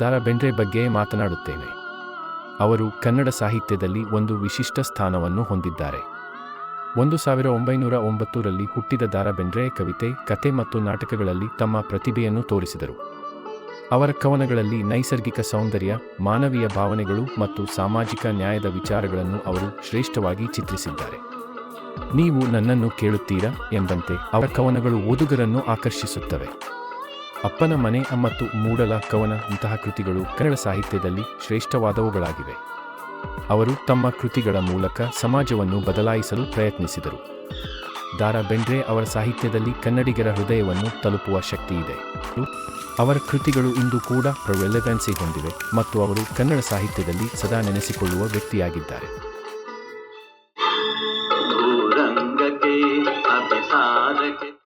ದಾರಾ ಬೆಂಡ್ರೆ ಬಗ್ಗೆ ಮಾತನಾಡುತ್ತೇನೆ. ಅವರು ಕನ್ನಡ ಸಾಹಿತ್ಯದಲ್ಲಿ ಒಂದು ವಿಶಿಷ್ಟ ಸ್ಥಾನವನ್ನು ಹೊಂದಿದ್ದಾರೆ. ಒಂದು ಸಾವಿರ ಒಂಬೈನೂರ ಒಂಬತ್ತರಲ್ಲಿ ಹುಟ್ಟಿದ ದಾರಾ ಬೆಂಡ್ರೆ ಕವಿತೆ, ಕತೆ ಮತ್ತು ನಾಟಕಗಳಲ್ಲಿ ತಮ್ಮ ಪ್ರತಿಭೆಯನ್ನು ತೋರಿಸಿದರು. ಅವರ ಕವನಗಳಲ್ಲಿ ನೈಸರ್ಗಿಕ ಸೌಂದರ್ಯ, ಮಾನವೀಯ ಭಾವನೆಗಳು ಮತ್ತು ಸಾಮಾಜಿಕ ನ್ಯಾಯದ ವಿಚಾರಗಳನ್ನು ಅವರು ಶ್ರೇಷ್ಠವಾಗಿ ಚಿತ್ರಿಸಿದ್ದಾರೆ. ನೀವು ನನ್ನನ್ನು ಕೇಳುತ್ತೀರಾ ಎಂಬಂತೆ ಅವರ ಕವನಗಳು ಓದುಗರನ್ನು ಆಕರ್ಷಿಸುತ್ತವೆ. ಅಪ್ಪನ ಮನೆ ಮತ್ತು ಮೂಡಲ ಕವನ ಇಂತಹ ಕೃತಿಗಳು ಕನ್ನಡ ಸಾಹಿತ್ಯದಲ್ಲಿ ಶ್ರೇಷ್ಠವಾದವುಗಳಾಗಿವೆ. ಅವರು ತಮ್ಮ ಕೃತಿಗಳ ಮೂಲಕ ಸಮಾಜವನ್ನು ಬದಲಾಯಿಸಲು ಪ್ರಯತ್ನಿಸಿದರು. ದಾರಾ ಬೆಂಡ್ರೆ ಅವರ ಸಾಹಿತ್ಯದಲ್ಲಿ ಕನ್ನಡಿಗರ ಹೃದಯವನ್ನು ತಲುಪುವ ಶಕ್ತಿಯಿದೆ ಅವರ ಕೃತಿಗಳು ಇಂದು ಕೂಡ ರೆಲೆವೆನ್ಸಿ ಹೊಂದಿವೆ ಮತ್ತು ಅವರು ಕನ್ನಡ ಸಾಹಿತ್ಯದಲ್ಲಿ ಸದಾ ನೆನೆಸಿಕೊಳ್ಳುವ ವ್ಯಕ್ತಿಯಾಗಿದ್ದಾರೆ.